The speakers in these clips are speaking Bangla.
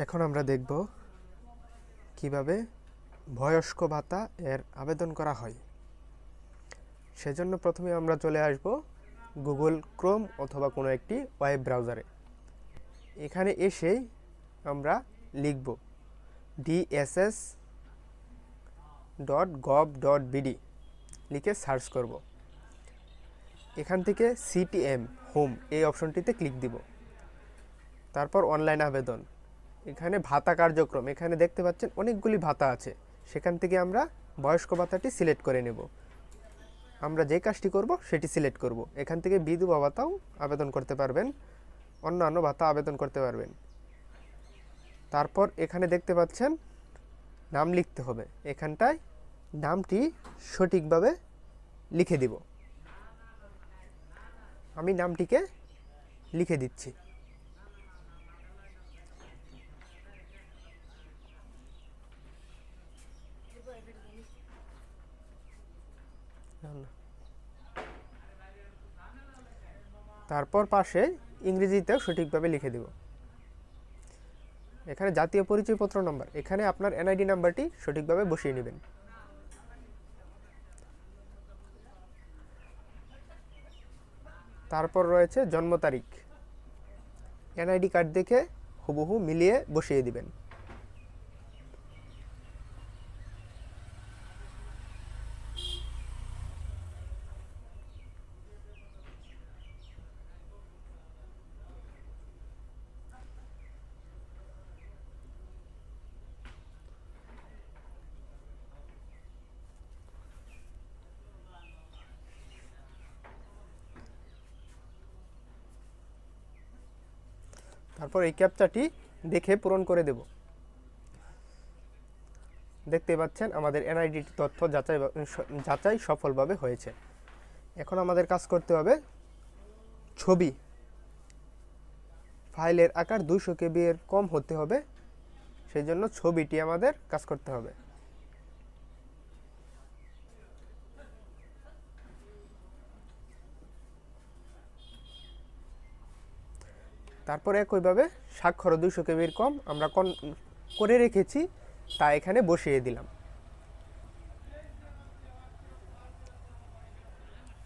এখন আমরা দেখব কীভাবে বয়স্ক ভাতা এর আবেদন করা হয়। সেজন্য প্রথমে আমরা চলে আসব গুগল ক্রোম অথবা কোনো একটি ওয়েব ব্রাউজারে। এখানে এসেই আমরা লিখব DSS dot gov dot BD লিখে সার্চ করব। এখান থেকে সিটিএম হোম এই অপশনটিতে ক্লিক দিব। তারপর অনলাইন আবেদন। এখানে ভাতা কার্যক্রম, এখানে দেখতে পাচ্ছেন অনেকগুলি ভাতা আছে। সেখান থেকে আমরা বয়স্ক ভাতাটি সিলেক্ট করে নেব। আমরা যে কাজটি করব সেটি সিলেক্ট করব। এখান থেকে বিধবা ভাতাও আবেদন করতে পারবেন, অন্যান্য ভাতা আবেদন করতে পারবেন। তারপর এখানে দেখতে পাচ্ছেন নাম লিখতে হবে। এখানটায় নামটি সঠিকভাবে লিখে দিব। আমি নামটিকে লিখে দিচ্ছি। তারপর পাশে ইংরেজিতেও সঠিকভাবে লিখে দেব। এখানে জাতীয় পরিচয়পত্র নম্বর, এখানে আপনার এনআইডি নাম্বারটি সঠিকভাবে বসিয়ে নেবেন। তারপর রয়েছে জন্ম তারিখ। এনআইডি কার্ড দেখে হুবহু মিলিয়ে বসিয়ে দিবেন। তারপর এই ক্যাপচাটি দেখে পূরণ করে দেব। দেখতে পাচ্ছেন, আমাদের এনআইডি তথ্য যাচাই যাচাই সফলভাবে হয়েছে। এখন আমাদের কাজ করতে হবে ছবি। ফাইলের আকার দুশো কেবি এর কম হতে হবে, সেই জন্য ছবিটি আমাদের কাজ করতে হবে। তারপর একইভাবে স্বাক্ষর দুশো কেবির কম আমরা কন, করে রেখেছি, তা এখানে বসিয়ে দিলাম।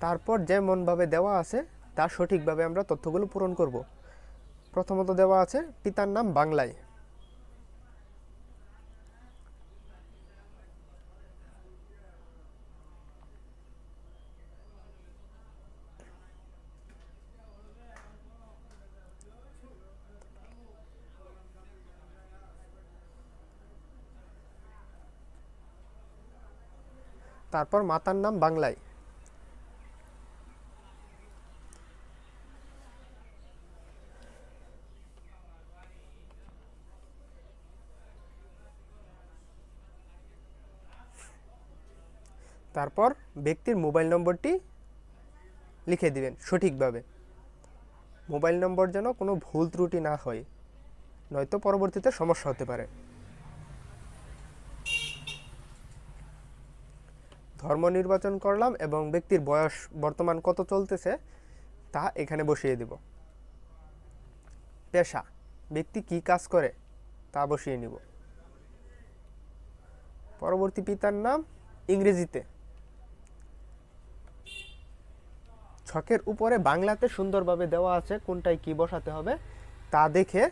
তারপর যেমনভাবে দেওয়া আছে, তা সঠিকভাবে আমরা তথ্যগুলো পূরণ করব। প্রথমত দেওয়া আছে, পিতার নাম বাংলায়। তারপর মাতার নাম বাংলায়। তারপর ব্যক্তির মোবাইল নম্বরটি লিখে দিবেন সঠিকভাবে। মোবাইল নম্বর যেন কোনো ভুল ত্রুটি না হয়, নয়তো পরবর্তীতে সমস্যা হতে পারে। ধর্ম নির্বাচন করলাম এবং ব্যক্তির বয়স বর্তমান কত চলতেছে, তা এখানে বসিয়ে দিব। পেশা, ব্যক্তি কি কাজ করে, তা বসিয়ে নিব। পরবর্তী পিতার নাম ইংরেজিতে। ছকের উপরে বাংলাতে সুন্দরভাবে দেওয়া আছে কোনটায় কি বসাতে হবে, তা দেখে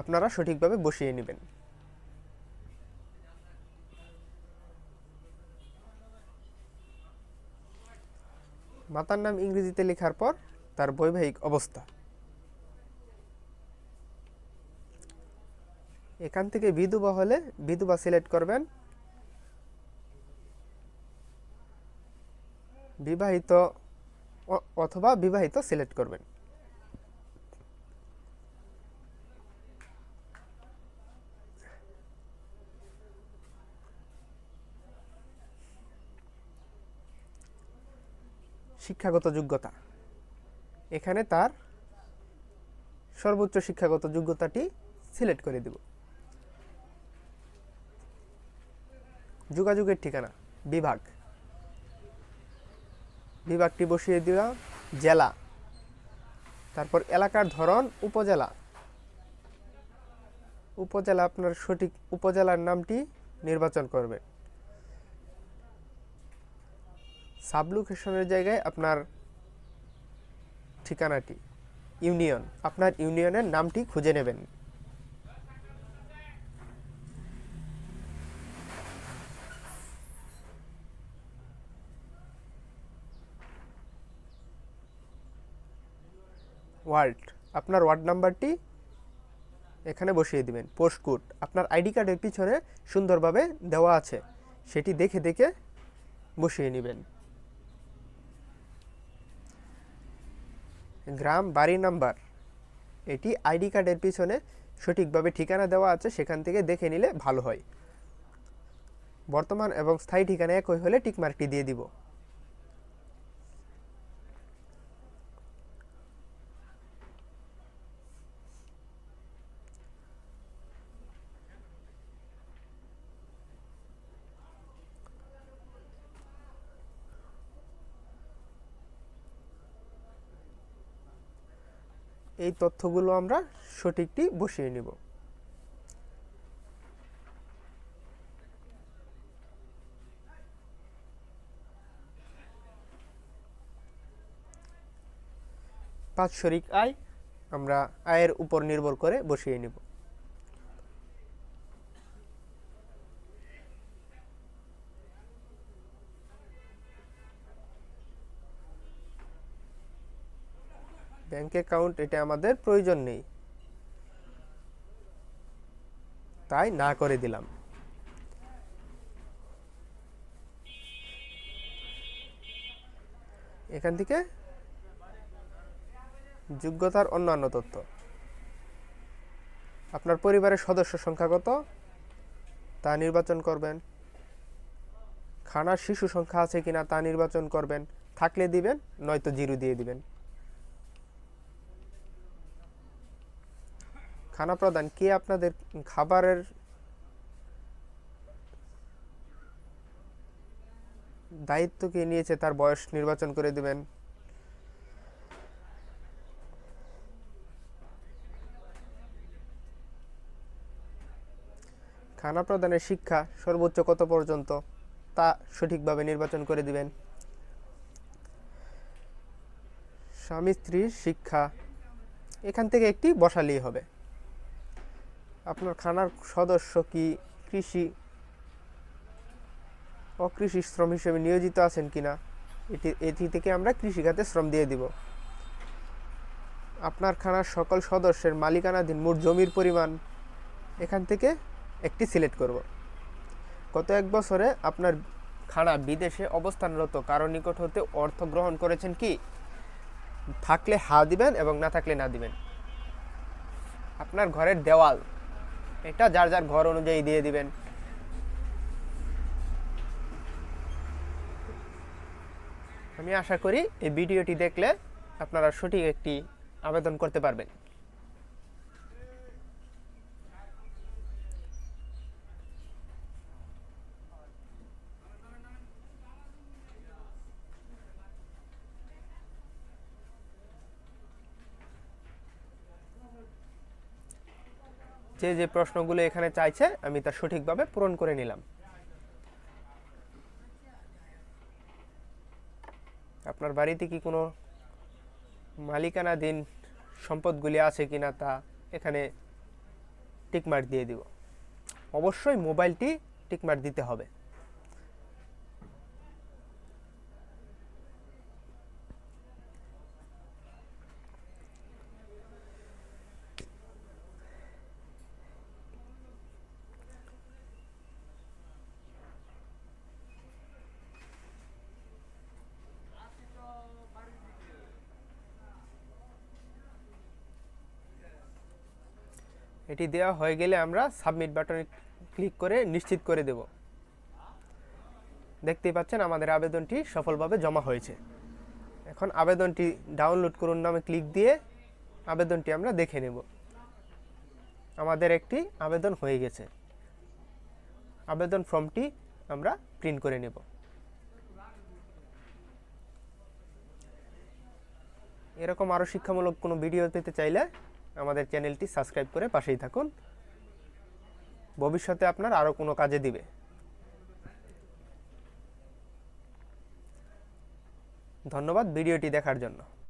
আপনারা সঠিকভাবে বসিয়ে নেবেন। মাতার নাম ইংরেজিতে লেখার পর তার বৈবাহিক অবস্থা। এখান থেকে বিধবা হলে বিধবা সিলেক্ট করবেন। বিবাহিত অথবা বিবাহিত সিলেক্ট করবেন। শিক্ষাগত যোগ্যতা। এখানে তার সর্বোচ্চ শিক্ষাগত যোগ্যতাটি সিলেক্ট করে দেব। যোগাযোগের ঠিকানা, বিভাগ। বিভাগটি বসিয়ে দিলাম জেলা। তারপর এলাকার ধরন, উপজেলা। উপজেলা আপনার সঠিক উপজেলার নামটি নির্বাচন করবে। সাব লোকেশনের জায়গায় আপনার ঠিকানাটি, ইউনিয়ন। আপনার ইউনিয়নের নামটি খুঁজে নেবেন। ওয়ার্ড আপনার ওয়ার্ড নাম্বারটি এখানে বসিয়ে দিবেন পোস্ট কোড আপনার আইডি কার্ডের পিছনে সুন্দরভাবে দেওয়া আছে, সেটি দেখে দেখে বসিয়ে নেবেন। গ্রাম বাড়ি নাম্বার। এটি আইডি কার্ডের পিছনে সঠিকভাবে ঠিকানা দেওয়া আছে, সেখান থেকে দেখে নিলে ভালো হয়। বর্তমান এবং স্থায়ী ঠিকানা একই হলে টিকমার্কটি দিয়ে দিব। এই তথ্যগুলো আমরা সঠিকটি বসিয়ে নিব। বাৎসরিক আয় আমরা আয়ের উপর নির্ভর করে বসিয়ে নিব। ব্যাংক অ্যাকাউন্ট এটা আমাদের প্রয়োজন নেই। তাই না করে দিলাম। এখান থেকে যোগ্যতার অন্যান্য তথ্য। আপনার পরিবারের সদস্য সংখ্যা কত? তা নির্বাচন করবেন। খানার শিশু সংখ্যা আছে কিনা তা নির্বাচন করবেন। থাকলে দিবেন, নয়তো জিরো দিয়ে দিবেন। খানা প্রদান কে আপনাদের খাবারের দায়িত্ব কে নিয়েছে তার বয়স নির্বাচন করে দিবেন? খানা প্রদানের শিক্ষা সর্বোচ্চ কত পর্যন্ত? তা সঠিকভাবে নির্বাচন করে দিবেন। স্বামী স্ত্রীর শিক্ষা, এখান থেকে একটি বসালেই হবে। আপনার খানার সদস্য কি কৃষি, অকৃষি শ্রম হিসেবে নিয়োজিত আছেন কিনা? এটি এটি থেকে আমরা কৃষিখাতে শ্রম দিয়ে দিব। আপনার খানার সকল সদস্যের মালিকানাধীন মোট জমির পরিমাণ এখান থেকে একটি সিলেক্ট করব। গত এক বছরে আপনার খানা বিদেশে অবস্থানরত, কারও নিকট হতে অর্থ গ্রহণ করেছেন কি? থাকলে হা দিবেন এবং না থাকলে না দিবেন। আপনার ঘরের দেওয়াল এটা যার যার ঘর অনুযায়ী দিয়ে দিবেন। আমি আশা করি এই ভিডিওটি দেখলে আপনারা সঠিক একটি আবেদন করতে পারবেন। যে যে প্রশ্নগুলো এখানে চাইছে, আমি তা সঠিকভাবে পূরণ করে নিলাম। আপনার বাড়িতে কি কোনো মালিকানাধীন সম্পদগুলি আছে কি না তা এখানে টিকমার্ক দিয়ে দিব। অবশ্যই মোবাইলটি টিকমার্ক দিতে হবে। এটি দেওয়া হয়ে গেলে আমরা সাবমিট বাটনে ক্লিক করে নিশ্চিত করে দেব। দেখতেই পাচ্ছেন আমাদের আবেদনটি সফলভাবে জমা হয়েছে। এখন আবেদনটি ডাউনলোড করুন নামে ক্লিক দিয়ে আবেদনটি আমরা দেখে নেব। আমাদের একটি আবেদন হয়ে গেছে। আবেদন ফর্মটি আমরা প্রিন্ট করে নেব। এরকম আরও শিক্ষামূলক কোনো ভিডিও পেতে চাইলে আমাদের চ্যানেলটি সাবস্ক্রাইব করে পাশেই থাকুন। ভবিষ্যতে আপনার আরও কোনো কাজে দিবে। ধন্যবাদ ভিডিওটি দেখার জন্য।